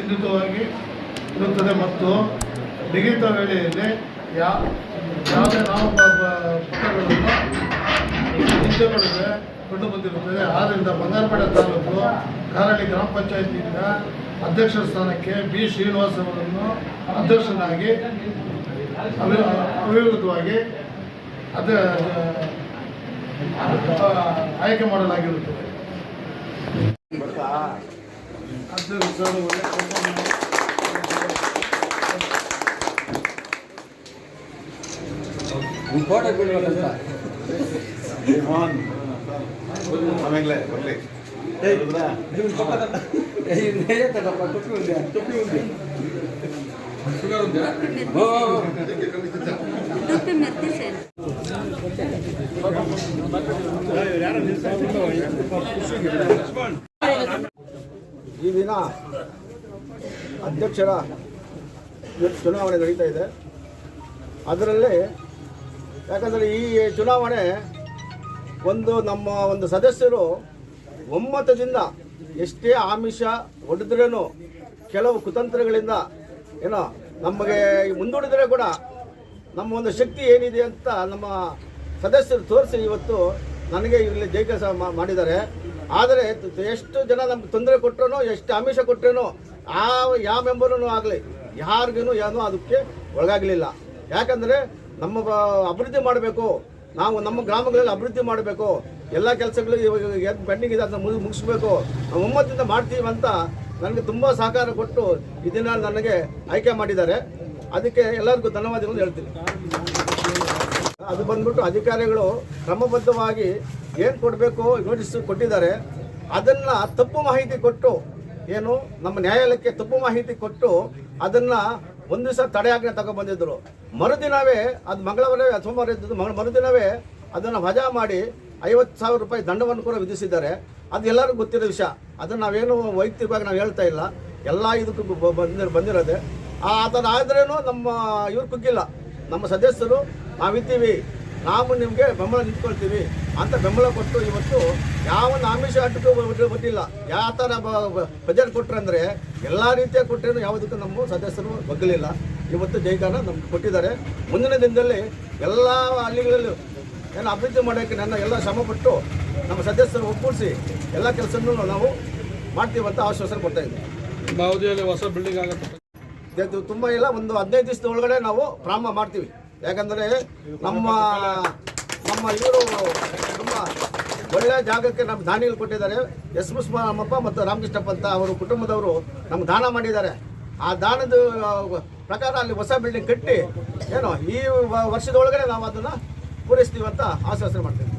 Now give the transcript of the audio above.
ಖಂಡಿತವಾಗಿ ಇರುತ್ತದೆ ಮತ್ತು ನಿಗದಿತ ವೇಳೆಯಲ್ಲಿ ಯಾ, ಯಾವುದೇ ನಾಮಪತ್ರಗಳನ್ನು ಹಿಂದೆಗೊಳ್ಳದೆ ಕಂಡು ಬಂದಿರುತ್ತದೆ. ಆದ್ದರಿಂದ ಬಂಗಾರಪೇಟೆ ತಾಲೂಕು ಕಾರಳಿ ಗ್ರಾಮ ಪಂಚಾಯತಿಯಿಂದ ಅಧ್ಯಕ್ಷರ ಸ್ಥಾನಕ್ಕೆ ಬಿ. ಶ್ರೀನಿವಾಸ್ ಅವರನ್ನು ಅಧ್ಯಕ್ಷನಾಗಿ ಅವಿ- ಅವಿರೋಧವಾಗಿ ಅದ ಆಯ್ಕೆ ಮಾಡಲಾಗಿರುತ್ತದೆ. I'm ಈ ದಿನ ಅಧ್ಯಕ್ಷರ ಚುನಾವಣೆ ನಡೀತಾ ಇದೆ. ಅದರಲ್ಲಿ ಯಾಕಂದರೆ ಈ ಚುನಾವಣೆ ಒಂದು ನಮ್ಮ ಒಂದು ಸದಸ್ಯರು ಒಮ್ಮತದಿಂದ ಎಷ್ಟೇ ಆಮಿಷ ಹೊಡೆದ್ರೂ ಕೆಲವು ಕುತಂತ್ರಗಳಿಂದ ಏನೋ ನಮಗೆ ಮುಂದೂಡಿದರೆ ಕೂಡ ನಮ್ಮ ಒಂದು ಶಕ್ತಿ ಏನಿದೆ ಅಂತ ನಮ್ಮ ಸದಸ್ಯರು ತೋರಿಸಿ ಇವತ್ತು ನನಗೆ ಇಲ್ಲಿ ಜೈಕಸ ಮಾಡಿದ್ದಾರೆ. ಆದರೆ ಎಷ್ಟು ಜನ ನಮ್ಗೆ ತೊಂದರೆ ಕೊಟ್ಟರು ಎಷ್ಟು ಆಮಿಷ ಕೊಟ್ಟರೇನೋ ಆ ಯಾವ ಮೆಂಬರೂ ಆಗಲಿ ಯಾರಿಗೂ ಏನೂ ಅದಕ್ಕೆ ಒಳಗಾಗಲಿಲ್ಲ. ಯಾಕಂದರೆ ನಮ್ಮ ಅಭಿವೃದ್ಧಿ ಮಾಡಬೇಕು, ನಾವು ನಮ್ಮ ಗ್ರಾಮಗಳಲ್ಲಿ ಅಭಿವೃದ್ಧಿ ಮಾಡಬೇಕು, ಎಲ್ಲ ಕೆಲಸಗಳು ಇವಾಗ ಪೆಂಡಿಂಗ್ ಇದೆ, ಅದನ್ನ ಮುಗಿ- ಮುಗಿಸ್ಬೇಕು. ನಾವು ಒಮ್ಮತ್ತಿಂದ ಮಾಡ್ತೀವಿ ಅಂತ ನನಗೆ ತುಂಬ ಸಹಕಾರ ಕೊಟ್ಟು ಇದನ್ನ ನನಗೆ ಆಯ್ಕೆ ಮಾಡಿದ್ದಾರೆ. ಅದಕ್ಕೆ ಎಲ್ಲರಿಗೂ ಧನ್ಯವಾದಗಳು ಹೇಳ್ತೀನಿ. ಅದು ಬಂದ್ಬಿಟ್ಟು ಅಧಿಕಾರಿಗಳು ಕ್ರಮಬದ್ಧವಾಗಿ ಏನು ಕೊಡಬೇಕು ನೋಟಿಸ್ ಕೊಟ್ಟಿದ್ದಾರೆ, ಅದನ್ನು ತಪ್ಪು ಮಾಹಿತಿ ಕೊಟ್ಟು, ಏನು, ನಮ್ಮ ನ್ಯಾಯಾಲಯಕ್ಕೆ ತಪ್ಪು ಮಾಹಿತಿ ಕೊಟ್ಟು, ಅದನ್ನು ಒಂದು ದಿವಸ ತಡೆಯಾಜ್ಞೆ ತಗೊಬಂದಿದ್ದರು ಮರುದಿನವೇ, ಅದು ಮಂಗಳವಾರವೇ ಸೋಮವಾರ ಇದ್ದದ್ದು ಮರುದಿನವೇ ಅದನ್ನು ವಜಾ ಮಾಡಿ ಐವತ್ತು ಸಾವಿರ ರೂಪಾಯಿ ದಂಡವನ್ನು ಕೂಡ ವಿಧಿಸಿದ್ದಾರೆ. ಅದು ಎಲ್ಲರಿಗೂ ಗೊತ್ತಿರೋ ವಿಷಯ. ಅದನ್ನು ನಾವೇನು ವೈಯಕ್ತಿಕವಾಗಿ ನಾವು ಹೇಳ್ತಾ ಇಲ್ಲ. ಎಲ್ಲ ಇದಕ್ಕೂ ಬಂದಿರ ಬಂದಿರೋದೆ. ಆ ಥರ ಆದ್ರೇನು ನಮ್ಮ ಇವ್ರು ಕುಗ್ಗಿಲ್ಲ. ನಮ್ಮ ಸದಸ್ಯರು ನಾವಿದ್ದೀವಿ. ನಾವು ನಿಮಗೆ ಬೆಂಬಲ ನಿಂತ್ಕೊಳ್ತೀವಿ ಅಂತ ಬೆಂಬಲ ಕೊಟ್ಟು ಇವತ್ತು ಯಾವ ಆಮಿಷ ಅಡ್ಡಕ್ಕೂ ಗೊತ್ತಿಲ್ಲ. ಯಾವ ಥರ ಬಜೆಟ್ ಕೊಟ್ರಂದ್ರೆ ಎಲ್ಲ ರೀತಿಯ ಕೊಟ್ಟರೇನು ಯಾವುದಕ್ಕೂ ನಮ್ಮ ಸದಸ್ಯರು ಬಗ್ಗಲಿಲ್ಲ ಇವತ್ತು ಜೈಕಾರ ನಮ್ಗೆ ಕೊಟ್ಟಿದ್ದಾರೆ. ಮುಂದಿನ ದಿನದಲ್ಲಿ ಎಲ್ಲ ಹಳ್ಳಿಗಳಲ್ಲೂ ಏನು ಅಭಿವೃದ್ಧಿ ಮಾಡೋಕ್ಕೆ ನನ್ನ ಎಲ್ಲ ಶ್ರಮಪಟ್ಟು ನಮ್ಮ ಸದಸ್ಯರು ಒಪ್ಪಿಸಿ ಎಲ್ಲ ಕೆಲಸನೂ ನಾವು ಮಾಡ್ತೀವಂತ ಆಶ್ವಾಸನೆ ಕೊಡ್ತಾ ಇದ್ದೀವಿ ಹೊಸ ಬಿಲ್ಡಿಂಗ್ ಆಗುತ್ತೆ. ಇದು ತುಂಬ ಇಲ್ಲ. ಒಂದು ಹದಿನೈದು ದಿವಸದ ಒಳಗಡೆ ನಾವು ಪ್ರಾರಂಭ ಮಾಡ್ತೀವಿ. ಯಾಕಂದರೆ ನಮ್ಮ ನಮ್ಮ ಇವರು ತುಂಬ ಒಳ್ಳೆಯ ಜಾಗಕ್ಕೆ ನಮ್ಮ ದಾನಿಗಳು ಕೊಟ್ಟಿದ್ದಾರೆ. ಎಸ್ ಎಸ್ ಮತ್ತು ರಾಮಕೃಷ್ಣಪ್ಪ ಅಂತ ಅವರು ಕುಟುಂಬದವರು ನಮ್ಗೆ ದಾನ ಮಾಡಿದ್ದಾರೆ. ಆ ದಾನದ ಪ್ರಕಾರ ಅಲ್ಲಿ ಹೊಸ ಬಿಲ್ಡಿಂಗ್ ಕಟ್ಟಿ, ಏನೋ ಈ ವರ್ಷದೊಳಗಡೆ ನಾವು ಅದನ್ನು ಪೂರೈಸ್ತೀವಿ ಅಂತ ಆಶ್ವಾಸನೆ ಮಾಡ್ತೀವಿ.